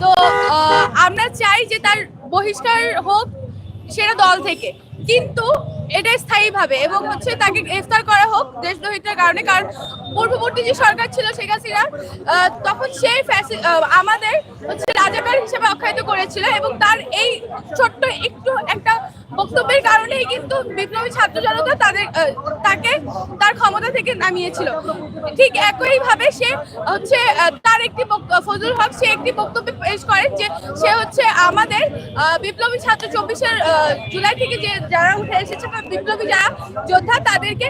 তো আমরা চাই যে তার বহিষ্কার হোক সেটা দল থেকে। কিন্তু এটা স্থায়ীভাবে এবং হচ্ছে তাকে গ্রেফতার করা হোক দেশদ্রোহিতার কারণে কারণ পূর্ববর্তী যে সরকার ছিল শেখ হাসিনা তখন আহ, আমাদের হচ্ছে রাজাকার হিসেবে আখ্যায়িত করেছিল এবং তার এই ছোট্ট একটু একটা বক্তব্যের কারণেই কিন্তু বিপ্লবী ছাত্র জনতা তাদের তাকে তার ক্ষমতা থেকে নামিয়েছিল। ঠিক একইভাবে সে হচ্ছে তার একটি ফজলুল হক সে একটি বক্তব্য পেশ করেন যে সে হচ্ছে আমাদের বিপ্লবী ছাত্র চব্বিশের জুলাই থেকে যে যারা উঠে এসেছে বিপ্লবী যারা যোদ্ধা তাদেরকে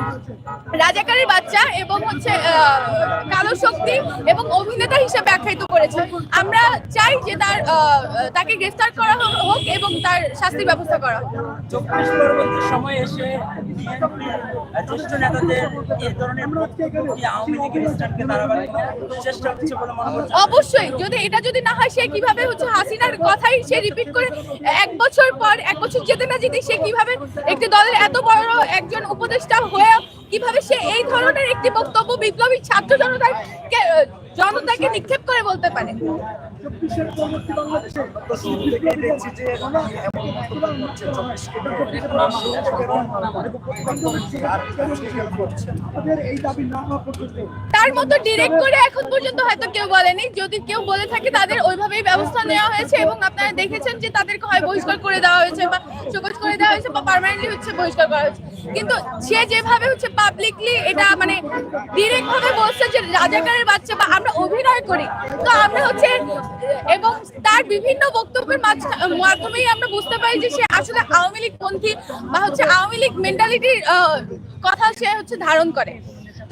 রাজাকারের বাচ্চা এবং হচ্ছে কালো শক্তি এবং অভিনেতা হিসেবে আখ্যায়িত করেছে। আমরা চাই যে তার তাকে গ্রেফতার করা হোক হোক এবং তার শাস্তির ব্যবস্থা করা হোক। চব্বিশ পরবর্তী সময়ে এসে জ্যেষ্ঠ নেতাদের এই ধরনের আওয়ামী লীগের স্ট্যান্ডকে দাঁড়াবার চেষ্টা হচ্ছে বলে মনে করছে অবশ্যই, যদি এটা যদি না হয়, সে কীভাবে হচ্ছে হাসিনার কথাই সে রিপিট করে এক বছর পর, এক বছর যেতে না যেতে সে কীভাবে একটি দলের এত বড় একজন উপদেষ্টা হয়ে কীভাবে সে এই ধরনের একটি বক্তব্য বিপ্লবী ছাত্র জনতার জনতাকে নিক্ষেপ করে বলতে পারে। তার মতো ডিরেক্ট করে এখন পর্যন্ত হয়তো কেউ বলেনি। যদি কেউ বলে থাকে, তাদের ওইভাবেই ব্যবস্থা নেওয়া হয়েছে এবং আপনারা দেখেছেন যে তাদেরকে হয় বহিষ্কার করে দেওয়া হয়েছে বা সবুজ করে দেওয়া হয়েছে বা পার্মানেন্টলি হচ্ছে বহিষ্কার করা হয়েছে। কিন্তু সে যেভাবে হচ্ছে পাবলিকলি এটা মানে ডিরেক্ট ভাবে বলছে যে রাজাকারের বাচ্চা বা অভিনয় করি। তো আমরা হচ্ছে, এবং তার বিভিন্ন বক্তব্যের মাধ্যমেই আমরা বুঝতে পারি যে সে আসলে আওয়ামী লীগ পন্থী বা হচ্ছে আওয়ামী লীগ মেন্টালিটির কথা সে হচ্ছে ধারণ করে।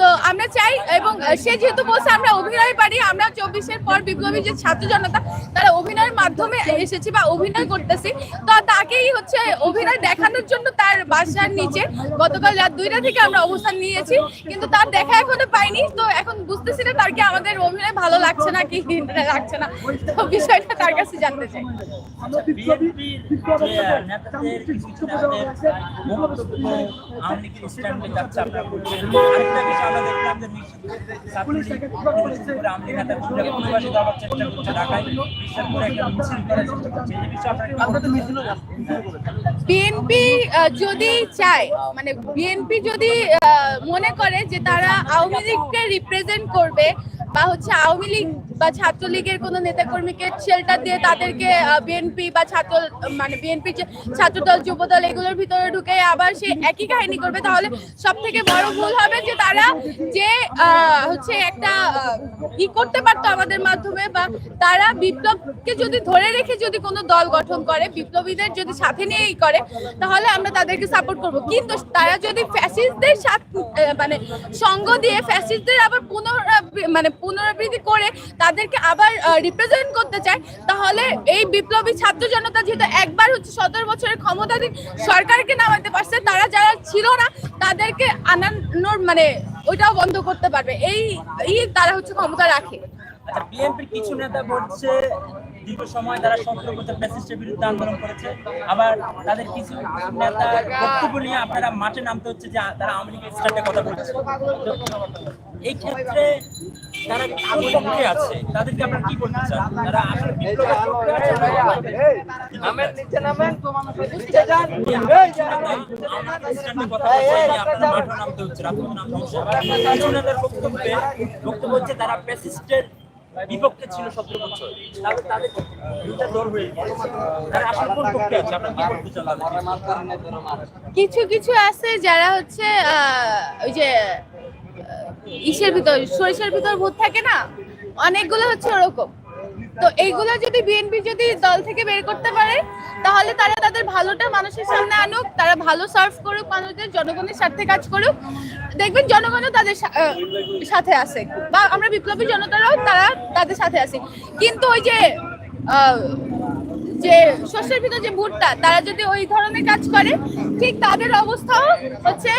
তো আমরা চাই, এবং সে যেহেতু বলছে আমরা অভিনয় পারি, আমরা চব্বিশের পর বিপ্লবী যে ছাত্র জনতা, তারা অভিনয়ের মাধ্যমে এসেছি বা অভিনয় করতেছি। তো তাকেই হচ্ছে অভিনয় দেখানোর জন্য তার বাসার নিচে গতকাল রাত দুইটা থেকে আমরা অবস্থান নিয়েছি, কিন্তু তার দেখা এখনও পাইনি। তো এখন বুঝতেছি না তার কি আমাদের অভিনয় ভালো লাগছে না কি লাগছে না। তো বিষয়টা তার কাছে জানতে চাই। নেতাদের কিছু স্ট্যান্ডে যাচ্ছে আরেকটা বিষয় আমরা দেখলাম যে বিএনপি যদি চায় মানে বিএনপি যদি মনে করে যে তারা আওয়ামী লীগকে রিপ্রেজেন্ট করবে বা হচ্ছে আওয়ামী লীগ বা ছাত্রলীগের কোনো নেতাকর্মীকে শেল্টার দিয়ে তাদেরকে বিএনপি বা ছাত্র মানে বিএনপি ছাত্রদল, যুবদল, এগুলোর ভিতরে ঢুকে আবার সে একই কাহিনী করবে। তাহলে সব থেকে বড় ভুল হবে যে তারা যে হচ্ছে একটা ই করতে পারতো আমাদের মাধ্যমে বা তারা বিপ্লবকে যদি ধরে রেখে যদি কোনো দল গঠন করে, বিপ্লবীদের যদি সাথে নিয়েই করে, তাহলে আমরা তাদেরকে সাপোর্ট করব। কিন্তু তারা যদি ফ্যাসিস্টদের সাথে মানে সঙ্গ দিয়ে ফ্যাসিস্টদের আবার পুনরাবৃ মানে পুনরাবৃত্তি করে তাদেরকে আবার রিপ্রেজেন্ট করতে চায়, তাহলে এই বিপ্লবী ছাত্র জনতা যেহেতু একবার হচ্ছে সতেরো বছরের ক্ষমতাধীন সরকারকে নামাতে পারছে, তারা যারা ছিল না, তাদেরকে আনানোর মানে ওইটাও বন্ধ করতে পারবে। এই এই তারা হচ্ছে ক্ষমতা রাখে। আচ্ছা বিএনপির কিছু নেতা বলছে, দীর্ঘ সময় তারা সতেরো বছর ফ্যাসিস্টের বিরুদ্ধে আন্দোলন করেছে। আবার তাদের কিছু নেতা বক্তব্য নিয়ে আপনারা মাঠে নামতে হচ্ছে যে তারা আওয়ামী লীগের কথা বলছে। এই ক্ষেত্রে তারা পক্ষে আছে। তাদেরকে আপনারা কি বলতে চান তারা আসলে বিপ্লবের পক্ষে আছে নামেন নিচে নামেন নিচে যান। বক্তব্য হচ্ছে তারা প্যাসিস্টের বিপক্ষে ছিল সতেরো বছর। তাহলে তাদের দুটা দল হয়ে তারা আসলে কোন পক্ষে আছে? আপনারা কি বলতে চান কিছু কিছু আছে যারা হচ্ছে ওই যে ইসের ভিতর, সরিষার ভিতর ভূত থাকে না? অনেকগুলো হচ্ছে ওরকম। তো এইগুলো যদি বিএনপি যদি দল থেকে বের করতে পারে, তাহলে তারা তাদের ভালোটা মানুষের সামনে আনুক, তারা ভালো সার্ভ করুক, মানুষদের জনগণের স্বার্থে কাজ করুক। দেখবেন জনগণও তাদের সাথে আছে। বা আমরা বিপ্লবী জনতারাও তারা তাদের সাথে আছে। কিন্তু ওই যে যে শস্যের ভিতর যে ভুট্টা, তারা যদি ওই ধরনের কাজ করে, ঠিক তাদের অবস্থাও হচ্ছে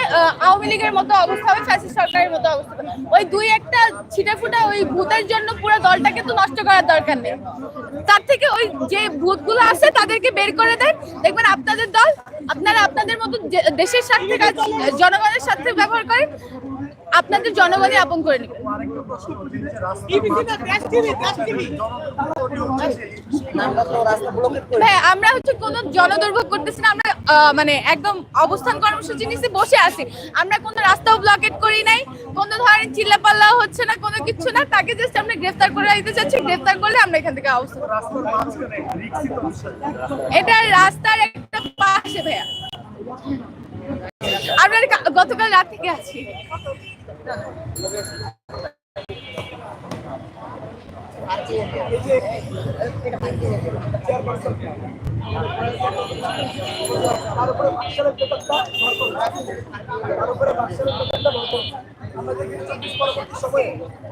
আওয়ামী লীগের মতো অবস্থা হবে, ফ্যাসিস্ট সরকারের মতো অবস্থা ওই দুই একটা ছিটে ফুটা ওই ভূতের জন্য পুরো দলটাকে তো নষ্ট করার দরকার নেই। তার থেকে ওই যে ভূতগুলো আছে, তাদেরকে বের করে দেন। দেখবেন আপনাদের দল, আপনারা আপনাদের মতো দেশের স্বার্থে কাজ, জনগণের স্বার্থে ব্যবহার করেন। আপনাদের জনগণই আপন করে নেবে। আমরা হচ্ছে কোনো জনদুর্ভোগ করতেছি না, আমরা মানে একদম অবস্থান কর্মসূচি নিচে বসে আছি। আমরা কোনো রাস্তাও ব্লকেট করি নাই, কোনো ধরনের চিল্লাপাল্লা হচ্ছে না, কোনো কিছু না, তাকে জাস্ট আমরা গ্রেফতার করে দিতে চাচ্ছি, গ্রেফতার করলে আমরা এখান থেকে অবস্থান। এটা রাস্তার একটা পাশে, ভাইয়া। আমরা গতকাল রাত থেকে আছি তার উপরে ভর করবে। তার উপরে বাক্সারের ব্যাপারটা ভর করবে। আমরা দেখি চব্বিশ পরবর্তী সময়ে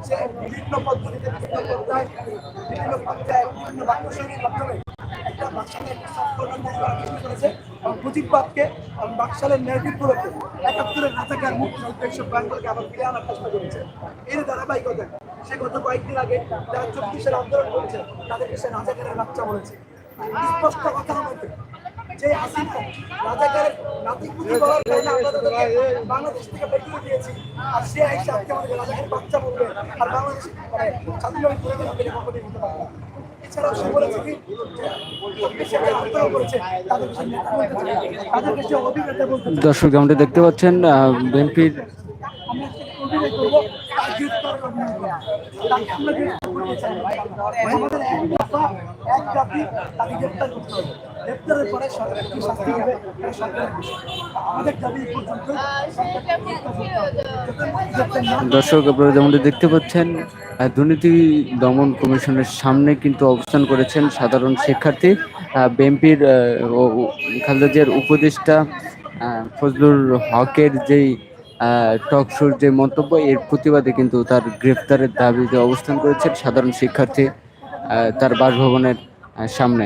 সে বিভিন্ন পদ্ধতিতে বিভিন্ন পর্যায়ে বিভিন্ন পর্যায়ে বিভিন্ন বাক্যশৈলীর মাধ্যমে একটা করার চেষ্টা করেছে এবং মুজিববাদকে বাকশালের নেতৃত্বকে একাত্তরের রাজাকার মুক্তিযুদ্ধ এইসব ব্যাংককে আবার ফিরে আনার চেষ্টা করেছে। এর ধারাবাহিকতা, সে গত কয়েকদিন আগে যারা চব্বিশের আন্দোলন করেছে, তাদেরকে সে রাজাকারের বাচ্চা বলেছে। স্পষ্ট কথা আমাদের যে হাসিনা রাজাকারের নাতিপুতি বলার বাংলাদেশ থেকে দিয়েছি, আর সে এসে আজকে আমাদেরকে রাজাকারের বাচ্চা বলবে, আর বাংলাদেশ স্বাধীনভাবে এছাড়াও সে দর্শক যেমনটি দেখতে পাচ্ছেন বিএনপির এক জাতি তাকে গ্রেপ্তার করতে হবে। গ্রেফতারের পরে সরকারের কি শাস্তি হবে। আমাদের দাবি পর্যন্ত দর্শক, আপনারা যেমনটি দেখতে পাচ্ছেন দুর্নীতি দমন কমিশনের সামনে কিন্তু অবস্থান করেছেন সাধারণ শিক্ষার্থী বিএনপির খালেদা জিয়ার উপদেষ্টা ফজলুর হকের যেই টক শোর যে মন্তব্য, এর প্রতিবাদে কিন্তু তার গ্রেফতারের দাবিতে অবস্থান করেছেন সাধারণ শিক্ষার্থী তার বাসভবনের সামনে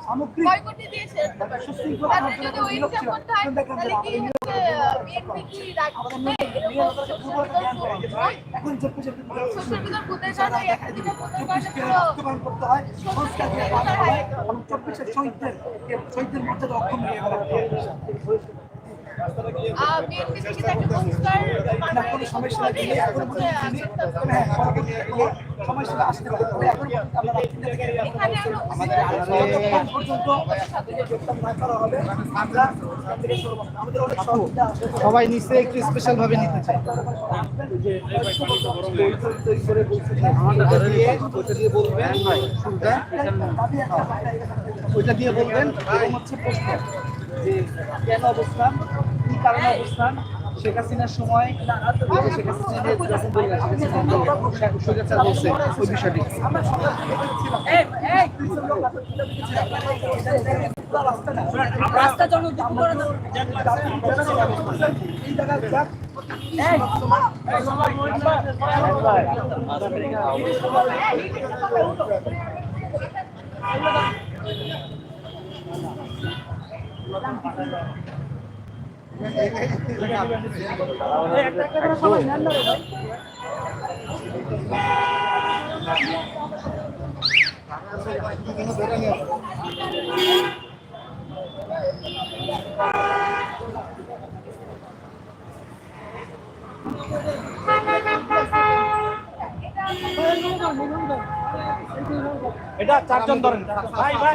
সামগ্রিক দিয়েছে তাদের যদি ওই ইনকাম করতে তাহলে কি হচ্ছে বিএনপি কি রাখবে সোশ্যাল মিডিয়ার এখন চব্বিশ সোশ্যাল মিডিয়ার ভূতের সাথে ভূতের কাছে করতে সবাই নিচে একটু স্পেশাল ভাবে নিতে চাই। ওইটা দিয়ে বলবেন শুরুটা ওইটা দিয়ে বলবেন হচ্ছে প্রশ্ন। যে কেন অবস্থান কি কারণে অবস্থান শেখ হাসিনার সময় শেখ হাসিনা শেখ হাসিনা বলছে ওই বিষয়টি রাস্তা করে জায়গায় যাক এটা চারজন ধরেন ভাই ভাই